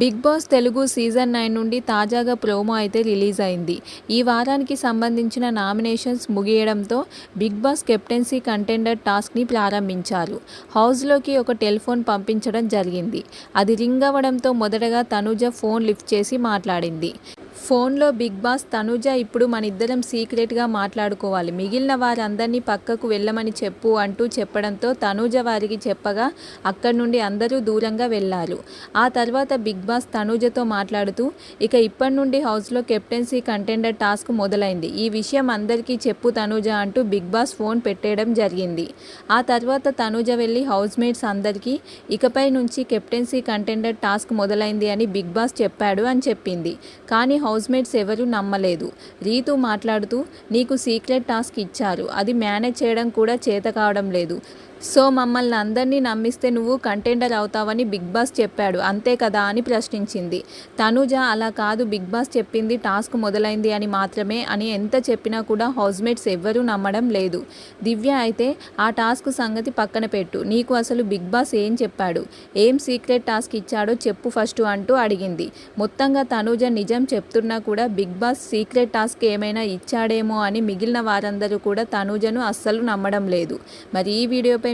Bigg Boss Telugu season nine నుండి తాజాగా promo అయితే రిలీజ్ అయింది. ఈ వారానికి సంబంధించిన నామినేషన్స్ ముగియడంతో బిగ్ బాస్ కెప్టెన్సీ కంటెండర్ టాస్క్ని ప్రారంభించారు. హౌస్లోకి ఒక టెలిఫోన్ పంపించడం జరిగింది. అది రింగ్ అవ్వడంతో మొదటగా తనుజ ఫోన్ లిఫ్ట్ చేసి మాట్లాడింది. ఫోన్లో బిగ్ బాస్ తనుజ ఇప్పుడు మన ఇద్దరం సీక్రెట్గా మాట్లాడుకోవాలి. మిగిలిన వారందరినీ పక్కకు వెళ్ళమని చెప్పు అంటూ చెప్పడంతో తనుజ వారికి చెప్పగా అక్కడి నుండి అందరూ దూరంగా వెళ్ళారు. ఆ తర్వాత బిగ్ బాస్ తనుజతో మాట్లాడుతూ ఇక ఇప్పటి నుండి హౌస్లో కెప్టెన్సీ కంటెండర్ టాస్క్ మొదలైంది. ఈ విషయం అందరికీ చెప్పు తనుజ అంటూ బిగ్ బాస్ ఫోన్ పెట్టేయడం జరిగింది. ఆ తర్వాత తనుజ వెళ్ళి హౌస్మేట్స్ అందరికీ ఇకపై నుంచి కెప్టెన్సీ కంటెండర్ టాస్క్ మొదలైంది అని బిగ్ బాస్ చెప్పాడు అని చెప్పింది. కానీ హౌస్ హౌస్మేట్స్ ఎవరూ నమ్మలేదు. రీతు మాట్లాడుతూ నీకు సీక్రెట్ టాస్క్ ఇచ్చారు. అది మేనేజ్ చేయడం కూడా చేత కావడం లేదు. సో మమ్మల్ని అందరినీ నమ్మిస్తే నువ్వు కంటెండర్ అవుతావని బిగ్ బాస్ చెప్పాడు. అంతే కదా అని ప్రశ్నించింది. తనుజ అలా కాదు బిగ్ బాస్ చెప్పింది టాస్క్ మొదలైంది అని మాత్రమే అని ఎంత చెప్పినా కూడా హౌస్మేట్స్ ఎవ్వరూ నమ్మడం లేదు. దివ్య అయితే ఆ టాస్క్ సంగతి పక్కన పెట్టు. నీకు అసలు బిగ్ బాస్ ఏం చెప్పాడు? ఏం సీక్రెట్ టాస్క్ ఇచ్చాడో చెప్పు ఫస్ట్ అంటూ అడిగింది. మొత్తంగా తనుజ నిజం చెప్తున్నా కూడా బిగ్ బాస్ సీక్రెట్ టాస్క్ ఏమైనా ఇచ్చాడేమో అని మిగిలిన వారందరూ కూడా తనుజను అస్సలు నమ్మడం లేదు. మరి ఈ వీడియోపై